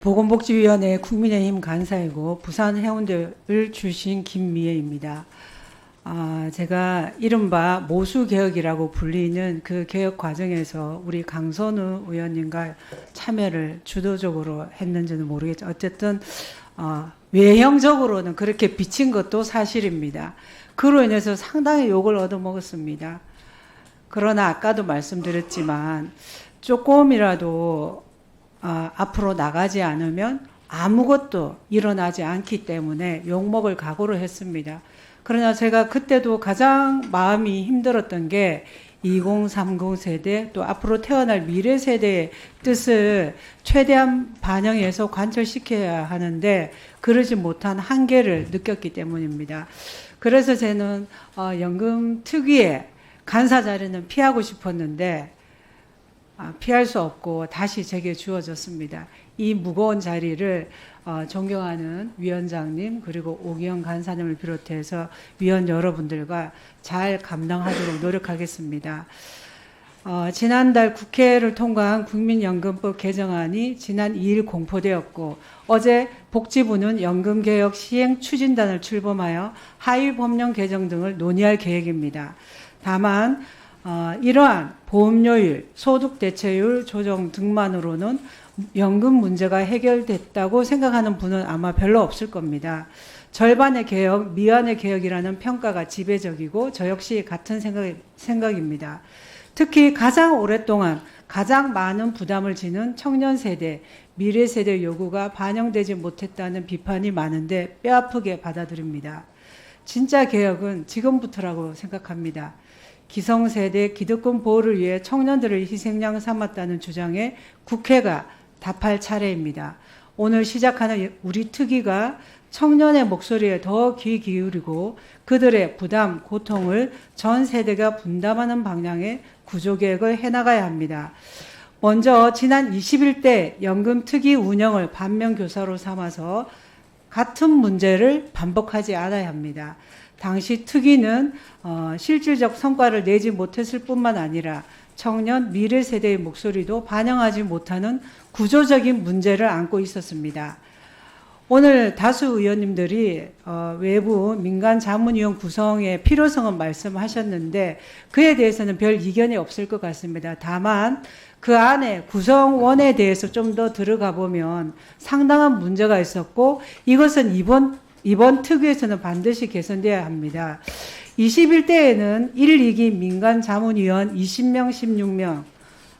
보건복지위원회 국민의힘 간사이고 부산 해운대를 출신 김미애입니다. 아, 제가 이른바 모수개혁이라고 불리는 그 개혁 과정에서 우리 강선우 의원님과 참여를 주도적으로 했는지는 모르겠죠. 어쨌든 어, 외형적으로는 그렇게 비친 것도 사실입니다. 그로 인해서 상당히 욕을 얻어먹었습니다. 그러나 아까도 말씀드렸지만 조금이라도 아, 앞으로 나가지 않으면 아무것도 일어나지 않기 때문에 욕먹을 각오를 했습니다. 그러나 제가 그때도 가장 마음이 힘들었던 게 2030 세대 또 앞으로 태어날 미래 세대의 뜻을 최대한 반영해서 관철시켜야 하는데 그러지 못한 한계를 느꼈기 때문입니다. 그래서 저는 어, 연금 특위의 간사 자리는 피하고 싶었는데 아, 피할 수 없고 다시 제게 주어졌습니다. 이 무거운 자리를 어, 존경하는 위원장님 그리고 오기영 간사님을 비롯해서 위원 여러분들과 잘 감당하도록 노력하겠습니다. 어, 지난달 국회를 통과한 국민연금법 개정안이 지난 2일 공포되었고 어제 복지부는 연금개혁 시행 추진단을 출범하여 하위 법령 개정 등을 논의할 계획입니다. 다만 어, 이러한 보험료율, 소득 대체율 조정 등만으로는 연금 문제가 해결됐다고 생각하는 분은 아마 별로 없을 겁니다. 절반의 개혁, 미완의 개혁이라는 평가가 지배적이고 저 역시 같은 생각, 생각입니다. 특히 가장 오랫동안 가장 많은 부담을 지는 청년 세대, 미래 세대 요구가 반영되지 못했다는 비판이 많은데 뼈아프게 받아들입니다. 진짜 개혁은 지금부터라고 생각합니다. 기성세대 기득권 보호를 위해 청년들을 희생양 삼았다는 주장에 국회가 답할 차례입니다. 오늘 시작하는 우리 특위가 청년의 목소리에 더 귀 기울이고 그들의 부담, 고통을 전 세대가 분담하는 방향의 구조개혁을 해나가야 합니다. 먼저 지난 21대 연금특위 운영을 반면교사로 삼아서 같은 문제를 반복하지 않아야 합니다. 당시 특위는 어, 실질적 성과를 내지 못했을 뿐만 아니라 청년 미래 세대의 목소리도 반영하지 못하는 구조적인 문제를 안고 있었습니다. 오늘 다수 의원님들이 어, 외부 민간 자문위원 구성의 필요성은 말씀하셨는데 그에 대해서는 별 이견이 없을 것 같습니다. 다만 그 안에 구성원에 대해서 좀 더 들어가 보면 상당한 문제가 있었고 이것은 이번 이번 특위에서는 반드시 개선돼야 합니다. 21대에는 1, 2기 민간 자문위원 20명, 16명,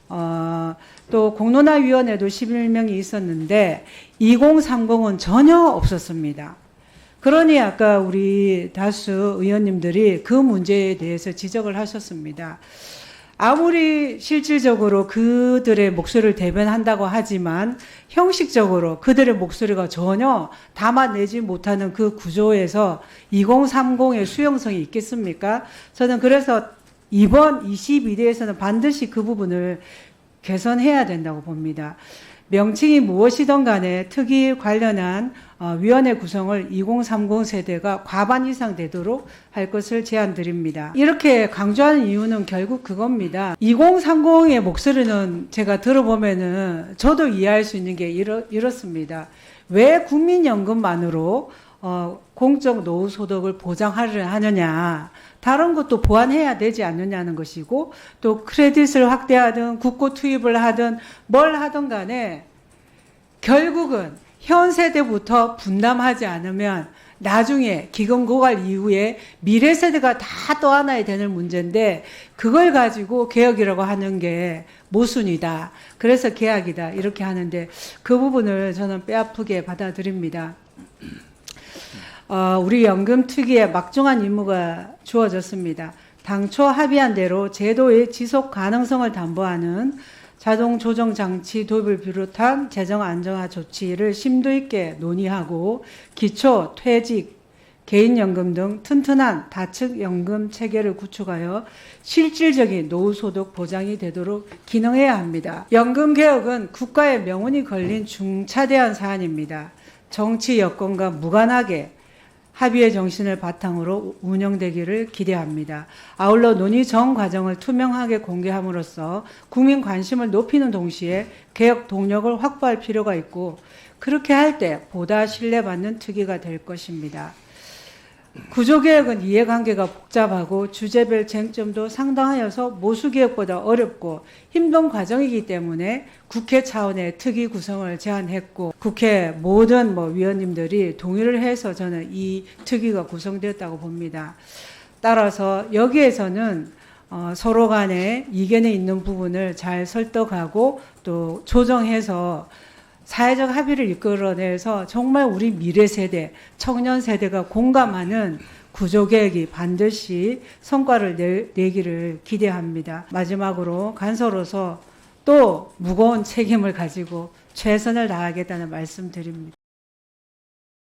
어, 또 공론화위원회도 11명이 있었는데 2030은 전혀 없었습니다. 그러니 아까 우리 다수 의원님들이 그 문제에 대해서 지적을 하셨습니다. 아무리 실질적으로 그들의 목소리를 대변한다고 하지만 형식적으로 그들의 목소리가 전혀 담아내지 못하는 그 구조에서 2030의 수용성이 있겠습니까? 저는 그래서 이번 22대에서는 반드시 그 부분을 개선해야 된다고 봅니다. 명칭이 무엇이든 간에 특위 관련한 어, 위원회 구성을 2030 세대가 과반 이상 되도록 할 것을 제안드립니다. 이렇게 강조하는 이유는 결국 그겁니다. 2030의 목소리는 제가 들어보면은 저도 이해할 수 있는 게 이렇, 이렇습니다. 왜 국민연금만으로 어, 공적 노후 소득을 보장하려 하느냐. 다른 것도 보완해야 되지 않느냐는 것이고 또 크레딧을 확대하든 국고 투입을 하든 뭘 하든 간에 결국은 현 세대부터 분담하지 않으면 나중에 기금 고갈 이후에 미래 세대가 다 떠안아야 되는 문제인데 그걸 가지고 개혁이라고 하는 게 모순이다. 그래서 계약이다. 이렇게 하는데 그 부분을 저는 뼈아프게 받아들입니다. 어, 우리 연금 특위에 막중한 임무가 주어졌습니다. 당초 합의한 대로 제도의 지속 가능성을 담보하는 자동 조정 장치 도입을 비롯한 재정 안정화 조치를 심도 있게 논의하고 기초, 퇴직, 개인연금 등 튼튼한 다측 연금 체계를 구축하여 실질적인 노후소득 보장이 되도록 기능해야 합니다. 연금 개혁은 국가의 명운이 걸린 중차대한 사안입니다. 정치 여건과 무관하게 합의의 정신을 바탕으로 운영되기를 기대합니다. 아울러 논의 전 과정을 투명하게 공개함으로써 국민 관심을 높이는 동시에 개혁 동력을 확보할 필요가 있고 그렇게 할 때 보다 신뢰받는 특위가 될 것입니다. 구조개혁은 이해관계가 복잡하고 주제별 쟁점도 상당하여서 모수개혁보다 어렵고 힘든 과정이기 때문에 국회 차원의 특위 구성을 제안했고 국회 모든 뭐 위원님들이 동의를 해서 저는 이 특위가 구성되었다고 봅니다. 따라서 여기에서는 어, 서로 간에 이견이 있는 부분을 잘 설득하고 또 조정해서 사회적 합의를 이끌어내서 정말 우리 미래 세대, 청년 세대가 공감하는 구조 개혁이 반드시 성과를 내, 내기를 기대합니다. 마지막으로 간서로서 또 무거운 책임을 가지고 최선을 다하겠다는 말씀 드립니다.